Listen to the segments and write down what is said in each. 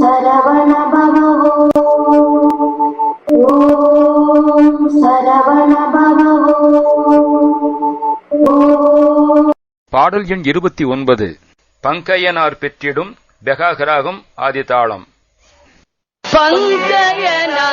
சரவண பவோ ஓம் சரவண பவோ ஓம். பாடல் எண் இருபத்தி ஒன்பது. பங்கையனார் பெற்றிடும் பெகாகராகம் ஆதிதாளம். பங்கையனார்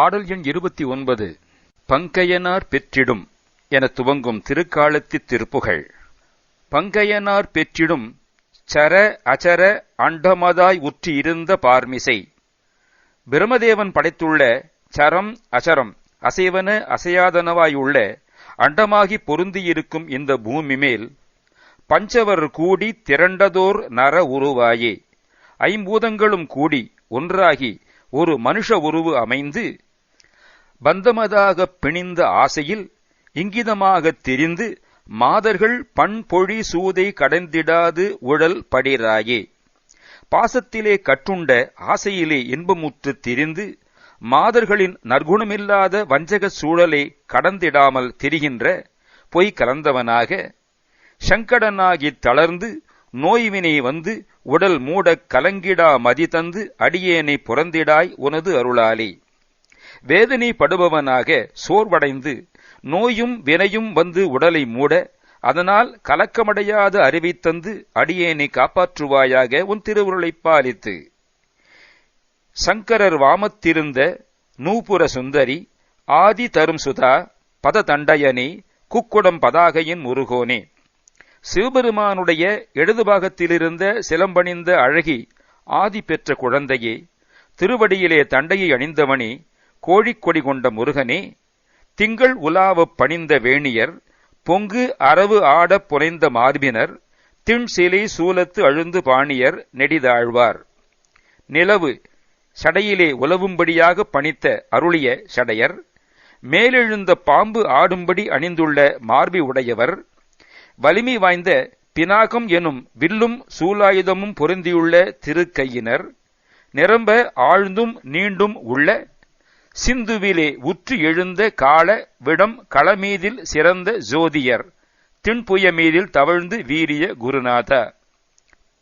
பாடல் எண் இருபத்தி ஒன்பது பங்கையனார் பெற்றிடும் என துவங்கும் திருக்காலத்தி திருப்புகழ் பங்கையனார் பெற்றிடும் சர அச்சர அண்டமதாய் உற்றி இருந்த பார்மிசை. பிரமதேவன் படைத்துள்ள சரம் அசரம் அசைவன அசையாதனவாயுள்ள அண்டமாகி பொருந்தியிருக்கும் இந்த பூமி மேல் பஞ்சவர் கூடி திரண்டதோர் நர உருவாயே. ஐம்பூதங்களும் கூடி ஒன்றாகி ஒரு மனுஷ உருவு அமைந்து பந்தமதாகப் பிணிந்த ஆசையில் இங்கிதமாகத் திரிந்து மாதர்கள் பண்பொழி சூதை கடந்திடாது உழல் படிராயே. பாசத்திலே கட்டுண்ட ஆசையிலே இன்பமுற்று திரிந்து மாதர்களின் நற்குணமில்லாத வஞ்சக சூழலை கடந்திடாமல் திரிகின்ற பொய் கலந்தவனாக சங்கடனாகித் தளர்ந்து நோய்வினை வந்து உடல் மூடக் கலங்கிடா மதி தந்து அடியேனை புறந்திடாய் உனது அருளாலே. வேதனை படுபவனாக சோர்வடைந்து நோயும் வினையும் வந்து உடலை மூட அதனால் கலக்கமடையாத அறிவை தந்து அடியேனை காப்பாற்றுவாயாக உன் திருவுருளைப் பாலித்து. சங்கரர் வாமத்திருந்த நூபுர சுந்தரி ஆதி தரும் சுதா பததண்டயனே குக்குடம் பதாகையின் முருகோனே. சிவபெருமானுடைய இடது பாகத்திலிருந்த சிலம்பணிந்த அழகி ஆதி பெற்ற குழந்தையே திருவடியிலே தண்டையை அணிந்தவனே கோழிக்கொடி கொண்ட முருகனே திங்கள் உலாவப் பணிந்த வேணியர் பொங்கு அரவு ஆடப் புனைந்த மார்பினர் திண் சிலை சூலத்து அழுந்து பாணியர் நெடிதாழ்வார். நிலவு சடையிலே உலவும்படியாக பணித்த அருளிய சடையர் மேலெழுந்த பாம்பு ஆடும்படி அணிந்துள்ள மார்பி உடையவர் வலிமை வாய்ந்த பினாகம் எனும் வில்லும் சூலாயுதமும் பொருந்தியுள்ள திருக்கையினர் நிரம்ப ஆழ்ந்தும் நீண்டும் உள்ள சிந்துவிலே உற்று எழுந்த கால விடம் களமீதில் சிறந்த ஜோதியர். திண்புய மீதில் தவழ்ந்து வீரிய குருநாதா.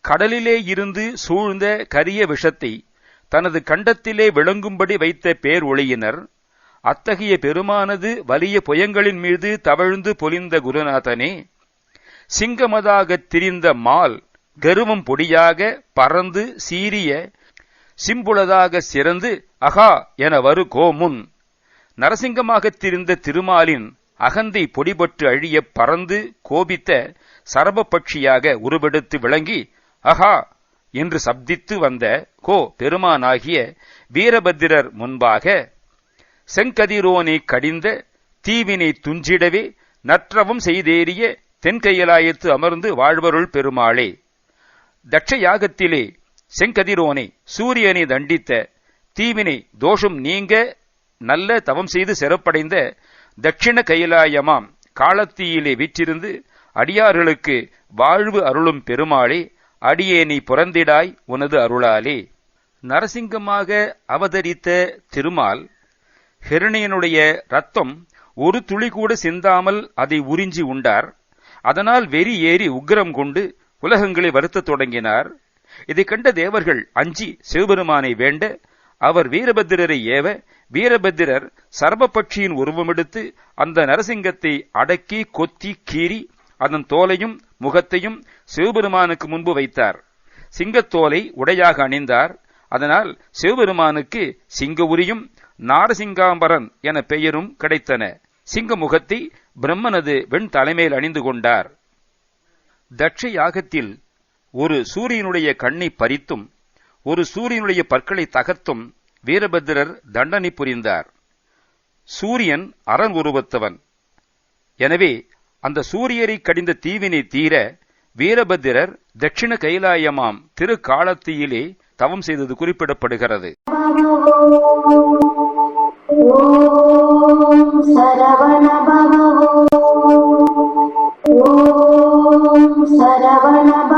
கடலிலே இருந்து சூழ்ந்த கரிய விஷத்தை தனது கண்டத்திலே விளங்கும்படி வைத்த பேர் ஒளியினர். அத்தகைய பெருமானது வலிய புயங்களின் மீது தவழ்ந்து பொலிந்த குருநாதனே. சிங்கமதாகத் திரிந்த மால் கருவம் பொடியாக பறந்து சீரிய சிம்புளதாக சிறந்து அகா என வரு கோமுன். நரசிங்கமாகத் திரிந்த திருமாலின் அகந்தை பொடிபட்டு அழிய பறந்து கோபித்த சரபபட்சியாக உருவெடுத்து விளங்கி அஹா என்று சப்தித்து வந்த கோ பெருமானாகிய வீரபத்திரர் முன்பாக செங்கதிரோனை கடிந்த தீவினை துஞ்சிடவே நற்றவும் செய்தேறிய தென்கையலாயத்து அமர்ந்து வாழ்வருள் பெருமாளே. தட்ச யாகத்திலே செங்கதிரோனை சூரியனை தண்டித்த தீவினை தோஷம் நீங்க நல்ல தவம் செய்து சிறப்படைந்த தட்சிண கைலாயமாம் காலத்தீயிலே வீற்றிருந்து அடியார்களுக்கு வாழ்வு அருளும் பெருமாளே அடியேனை புறந்திடாய் உனது அருளாலே. நரசிங்கமாக அவதரித்த திருமால் ஹெருணியனுடைய ரத்தம் ஒரு துளி கூட சிந்தாமல் அதை உறிஞ்சி உண்டார். அதனால் வெறி ஏறி உக்கிரம் கொண்டு உலகங்களை வருத்தத் தொடங்கினார். இதை கண்ட தேவர்கள் அஞ்சி சிவபெருமானை வேண்ட அவர் வீரபத்திரரை ஏவ வீரபத்திரர் சர்வபட்சியின் உருவமெடுத்து அந்த நரசிங்கத்தை அடக்கி கொத்தி கீறி அதன் தோலையும் முகத்தையும் சிவபெருமானுக்கு முன்பு வைத்தார். சிங்கத்தோலை உடையாக அணிந்தார். அதனால் சிவபெருமானுக்கு சிங்க உரியும் நாரசிங்காம்பரன் என பெயரும் கிடைத்தன. சிங்க முகத்தை பிரம்மனது வெண் தலைமையில் அணிந்து கொண்டார். தட்ச யாகத்தில் ஒரு சூரியனுடைய கண்ணை பறித்தும் ஒரு சூரியனுடைய பற்களை தகர்த்தும் வீரபத்திரர் தண்டனை புரிந்தார். சூரியன் அரண் உருவத்தவன். எனவே அந்த சூரியரை கடிந்த தீவினை தீர வீரபத்திரர் தட்சிண கைலாயமாம் திருக்காலத்தியிலே தவம் செய்தது குறிப்பிடப்படுகிறது. ॐ